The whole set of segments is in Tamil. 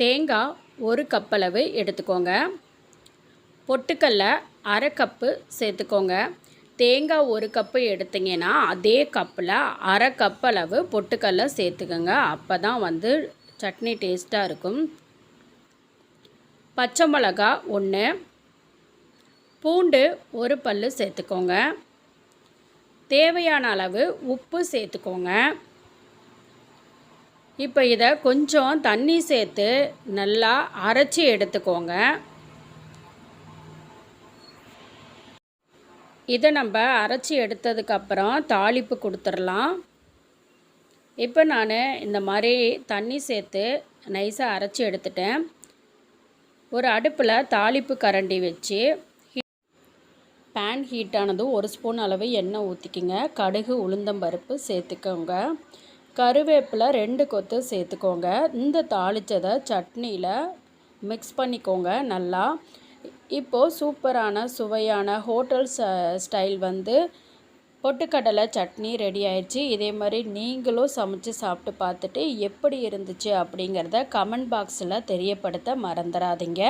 தேங்காய் ஒரு கப்பளவு எடுத்துக்கோங்க. பொட்டுக்கல்ல அரை கப்பு சேர்த்துக்கோங்க. தேங்காய் ஒரு கப்பு எடுத்தீங்கன்னா அதே கப்பில் அரை கப் அளவு பொட்டுக்கல்ல சேர்த்துக்கோங்க. அப்போ தான் வந்து சட்னி டேஸ்ட்டாக இருக்கும். பச்சை மிளகா ஒன்று பூண்டு ஒரு பல் சேர்த்துக்கோங்க. தேவையான அளவு உப்பு சேர்த்துக்கோங்க. இப்போ இதை கொஞ்சம் தண்ணி சேர்த்து நல்லா அரைச்சி எடுத்துக்கோங்க. இதை நம்ம அரைச்சி எடுத்ததுக்கப்புறம் தாளிப்பு கொடுத்துடலாம். இப்போ நான் இந்த மாதிரி தண்ணி சேர்த்து நைஸாக அரைச்சி எடுத்துட்டேன். ஒரு அடுப்பில் தாளிப்பு கரண்டி வச்சு பேன் ஹீட் ஆனதும் ஒரு ஸ்பூன் அளவு எண்ணெய் ஊற்றிக்கிங்க கடுகு உளுந்தம்பருப்பு சேர்த்துக்கோங்க. கருவேப்பிலை ரெண்டு கொத்து சேர்த்துக்கோங்க. இந்த தாளித்ததை சட்னியில் மிக்ஸ் பண்ணிக்கோங்க நல்லா. இப்போது சூப்பரான சுவையான ஹோட்டல் ஸ்டைல் வந்து பொட்டுக்கடலை சட்னி ரெடி ஆயிடுச்சு இதே மாதிரி நீங்களும் சமைச்சு சாப்பிட்டு பார்த்துட்டு எப்படி இருந்துச்சு அப்படிங்கிறத கமெண்ட் பாக்ஸில் தெரியப்படுத்த மறந்துடாதீங்க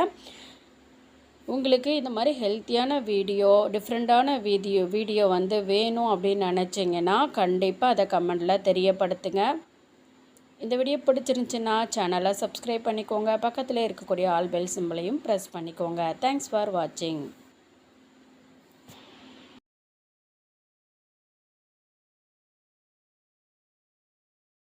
உங்களுக்கு இந்த மாதிரி ஹெல்த்தியான வீடியோ டிஃப்ரெண்ட்டான வீடியோ வீடியோ வந்து வேணும் அப்படின்னு நினச்சிங்கன்னா கண்டிப்பாக அதை கமெண்டில் தெரியப்படுத்துங்க. இந்த வீடியோ பிடிச்சிருந்துச்சின்னா சேனலை சப்ஸ்கிரைப் பண்ணிக்கோங்க. பக்கத்தில் இருக்கக்கூடிய ஆல் பெல் சிம்பிளையும் ப்ரெஸ் பண்ணிக்கோங்க. தேங்க்ஸ் ஃபார் வாட்சிங்